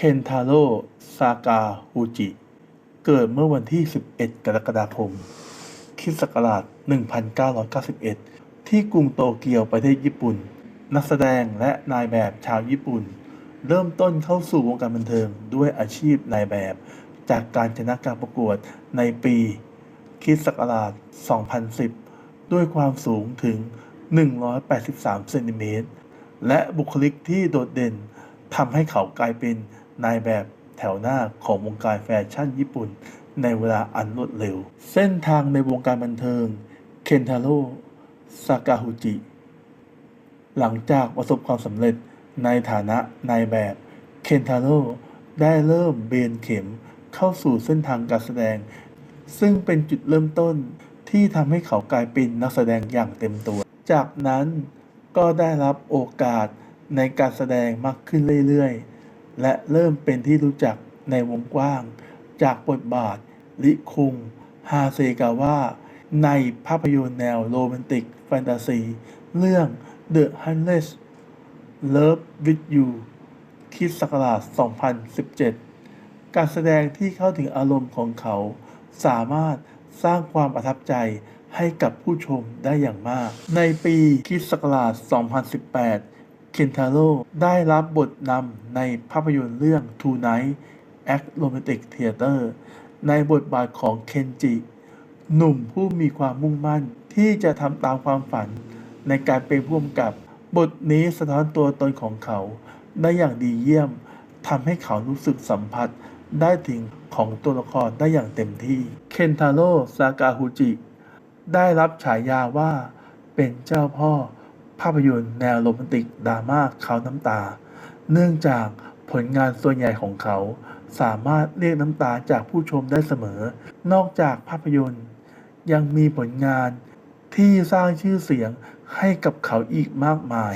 เคนทาโร่ซากาฮูจิ เกิดเมื่อวันที่ 11 กรกฎาคมคริสต์ศักราช 1991 ที่กรุงโตเกียวประเทศญี่ปุ่น นักแสดงและนายแบบชาวญี่ปุ่น เริ่มต้นเข้าสู่วงการบันเทิงด้วยอาชีพนายแบบ จากการชนะการประกวดในปีคริสต์ศักราช 2010 ด้วยความสูงถึง 183 เซนติเมตร และบุคลิกที่โดดเด่นทำให้เขากลายเป็น นายแบบแถวหน้าของวงการแฟชั่นญี่ปุ่น ในเวลาอันรวดเร็ว เส้นทางในวงการบันเทิง เคนทาโร่ซากาฮุจิ หลังจากประสบความสำเร็จในฐานะนายแบบ เคนทาโร่ได้เริ่มเบนเข็มเข้าสู่เส้นทางการแสดง ซึ่งเป็นจุดเริ่มต้นที่ทำให้เขากลายเป็นนักแสดงอย่างเต็มตัว จากนั้นก็ได้รับโอกาสในการแสดงมากขึ้นเรื่อยๆ และเริ่มเป็นที่รู้จักในวงกว้าง จากบทบาทริคุง ฮาเซกาวะในภาพยนตร์แนวโรแมนติก แฟนตาซี เรื่อง The Hundred Love with You คิดศักราช 2017 การแสดงที่เข้าถึงอารมณ์ของเขา สามารถสร้างความประทับใจให้กับผู้ชมได้อย่างมาก ในปีคิดศักราช 2018 นทาโร่ได้รับบทนำในภาพยนตร์เรื่อง Tonight Act Romantic Theater ในบทบาทของเคนจิ หนุ่มผู้มีความมุ่งมั่นที่จะทำตามความฝันในการเป็นผู้กำกับบทนี้สะท้อนตัวตนของเขา ได้อย่างดีเยี่ยมทำให้เขารู้สึกสัมผัสได้ถึงของตัวละครได้อย่างเต็มที่ เคนทาโร่ซากาฮูจิ ได้รับฉายาว่าเป็นเจ้าพ่อ ภาพยนตร์แนวโรแมนติกดราม่าเขาน้ำตา เนื่องจากผลงานส่วนใหญ่ของเขา สามารถเรียกน้ำตาจากผู้ชมได้เสมอ นอกจากภาพยนตร์ ยังมีผลงานที่สร้างชื่อเสียงให้กับเขาอีกมากมาย